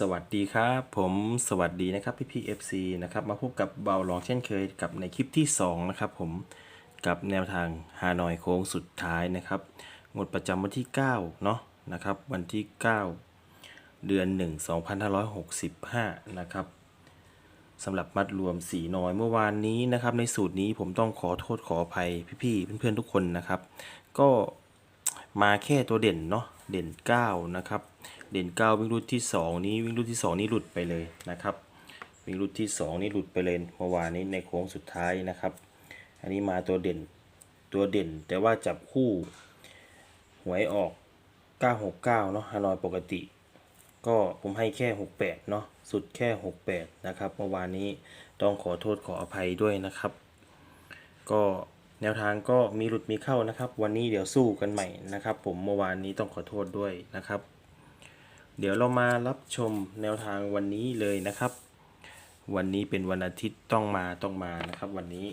สวัสดีครับ ผมสวัสดีนะครับพี่พีเอฟซีนะครับมาพบกับเบาลองเช่นเคยกับในคลิปที่ 2 นะครับผมกับแนวทางฮานอยโค้งสุดท้ายนะครับงวดประจำวันที่9เนาะนะครับวันที่ 9 เดือน 1 2565 นะครับสำหรับมัดรวมสีน้อยเมื่อวานนี้นะครับ ในสูตรนี้ผมต้องขอโทษขออภัยพี่ๆเพื่อนๆทุกคนนะครับ ก็มาแค่ตัวเด่นเนาะ เด่น 9 นะครับ เด่น 9 วิ่งรุ่นที่ 2 นี้วิ่งรุ่นที่ 2 นี้หลุดไปเลยนะครับ วิ่งรุ่นที่ 2 นี้หลุดไปเลยเมื่อวานนี้ในโค้งสุดท้ายนะครับ อันนี้มาตัวเด่นตัวเด่น แต่ว่าจับคู่หวยออก 969 เนาะฮานอยปกติ ก็ผมให้แค่ 68 เนาะสุดแค่ 68 นะครับเมื่อวานนี้ต้องขอโทษขออภัยด้วยนะครับ ก็ แนวทางก็มีหลุดมีเข้านะครับ วันนี้เดี๋ยวสู้กันใหม่นะครับ ผมเมื่อวานนี้ต้องขอโทษด้วยนะครับ เดี๋ยวเรามารับชมแนวทางวันนี้เลยนะครับ วันนี้เป็นวันอาทิตย์ต้องมาต้องมานะครับ วันนี้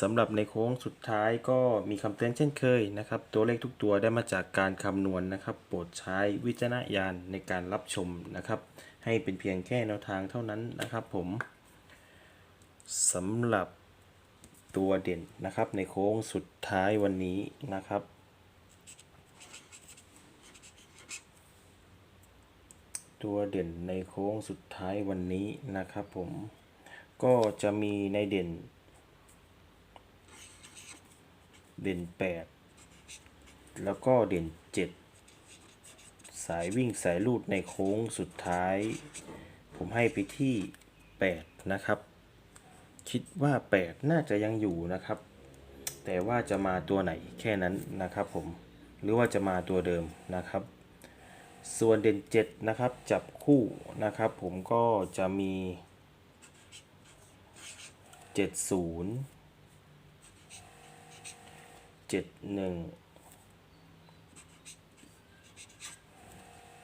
สำหรับในโค้งสุดท้ายก็มีคำเตือนเช่นเคยนะครับ ตัวเลขทุกตัวได้มาจากการคำนวณนะครับ โปรดใช้วิจารณญาณในการรับชมนะครับ ให้เป็นเพียงแค่แนวทางเท่านั้นนะครับ ผมสำหรับ ตัวเด่นนะครับ ในโค้งสุดท้ายวันนี้นะครับ ตัวเด่นในโค้งสุดท้ายวันนี้นะครับผมก็จะมีในเด่น เด่น 8 แล้วก็เด่น 7 สายวิ่งสายลูดในโค้งสุดท้าย ผมให้ไปที่ 8 นะครับ คิดว่า 8 น่าจะยังอยู่นะครับ แต่ว่าจะมาตัวไหนแค่นั้นนะครับผมหรือว่าจะมาตัวเดิมนะครับ ส่วนเด่น7นะครับจับคู่นะครับ ผมก็จะมี 70 71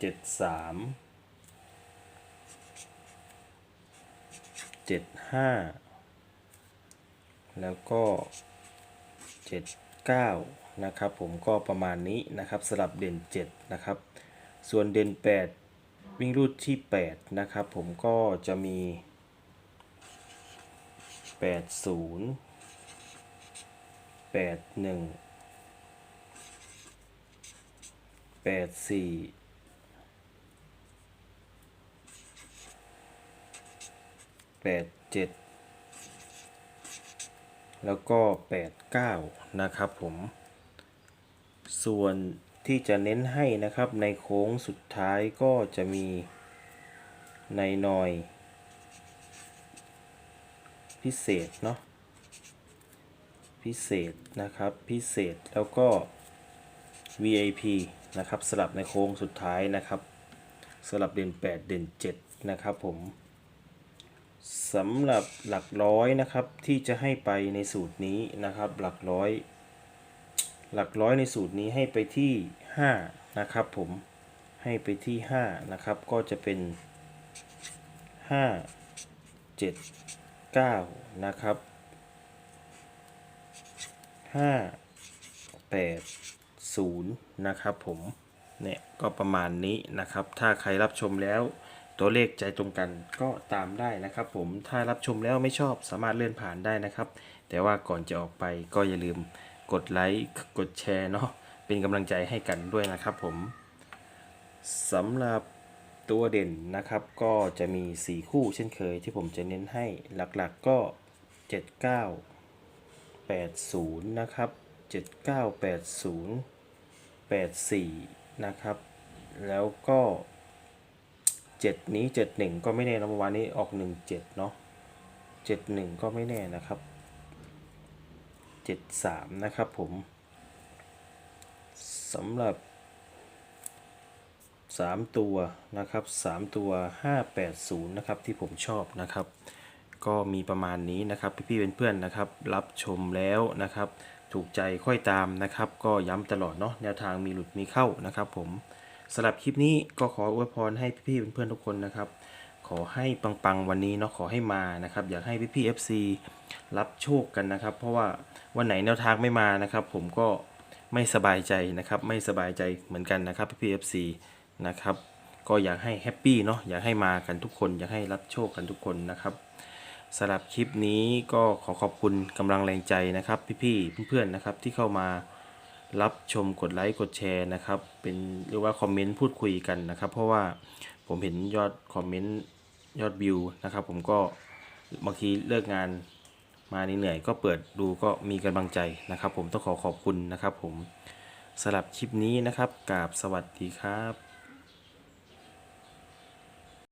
73 75 แล้วก็ 79 นะครับผมก็ประมาณนี้นะครับสลับเด่น 7 นะครับ ส่วนเด่น 8 วิ่งรูดที่ 8 นะครับผมก็จะมี 80 81 84 87 แล้วก็ 89 นะครับผม ส่วนที่จะเน้นให้นะครับในโค้งสุดท้ายก็จะมีในนอยพิเศษเนาะพิเศษนะครับพิเศษแล้วก็ VIP นะครับสลับในโค้งสุดท้ายนะครับสลับเด่น 8 เด่น 7 นะครับผม สำหรับหลักร้อยนะครับที่จะให้ไปในสูตรนี้นะครับ หลักร้อย หลักร้อยในสูตรนี้ให้ไปที่5นะครับผมให้ไปที่5นะครับก็จะเป็น 5 7 9นะครับ5 8 0นะครับผมเนี่ยก็ประมาณนี้นะครับ ถ้าใครรับชมแล้ว ตัวเลขใจตรงกันก็ตามได้นะครับ ผมถ้ารับชมแล้วไม่ชอบสามารถเลื่อนผ่านได้นะครับ แต่ว่าก่อนจะออกไปก็อย่าลืมกดไลค์กดแชร์เนาะเป็นกำลังใจให้กันด้วยนะครับ ผมสำหรับตัวเด่นนะครับก็จะมี 4 คู่เช่นเคยที่ผมจะเน้นให้หลักๆก็79 80 นะครับ 79 80 84 นะครับ แล้วก็ 7 นี้ 71 ก็ไม่แน่นะเมื่อวานนี้ออก 17 เนาะ71 ก็ไม่แน่นะครับ 73 นะครับผมสำหรับ 3 ตัวนะครับ 3 ตัว 580 นะครับ ที่ผมชอบนะครับ ก็มีประมาณนี้นะครับพี่ๆเพื่อนๆนะครับ รับชมแล้วนะครับ ถูกใจค่อยตามนะครับ ก็ย้ำตลอดเนาะแนวทางมีหลุดมีเข้านะครับผม สำหรับคลิปนี้ก็ขออวยพรให้พี่ๆเพื่อนๆทุกคนนะครับ ขอให้ปังๆวันนี้เนาะขอให้มานะครับ อยากให้พี่ๆ FC รับโชคกันนะครับ เพราะว่าวันไหนแนวทางไม่มานะครับ ผมก็ไม่สบายใจนะครับ ไม่สบายใจเหมือนกันนะครับพี่ๆ FC นะครับก็อยากให้แฮปปี้เนาะอยากให้มากันทุกคน อยากให้รับโชคกันทุกคนนะครับสำหรับคลิปนี้ก็ขอขอบคุณกำลังแรงใจนะครับ พี่ๆเพื่อนๆนะครับที่เข้ามา รับชมกดไลค์กดแชร์นะครับ เป็นเรียกว่าคอมเมนต์พูดคุยกันนะครับ เพราะว่าผมเห็นยอดคอมเมนต์ยอดวิวนะครับ ผมก็บางทีเลิกงานมาเหนื่อยก็เปิดดูก็มีกำลังใจนะครับ ผมต้องขอขอบคุณนะครับ ผมสำหรับคลิปนี้นะครับกราบสวัสดีครับ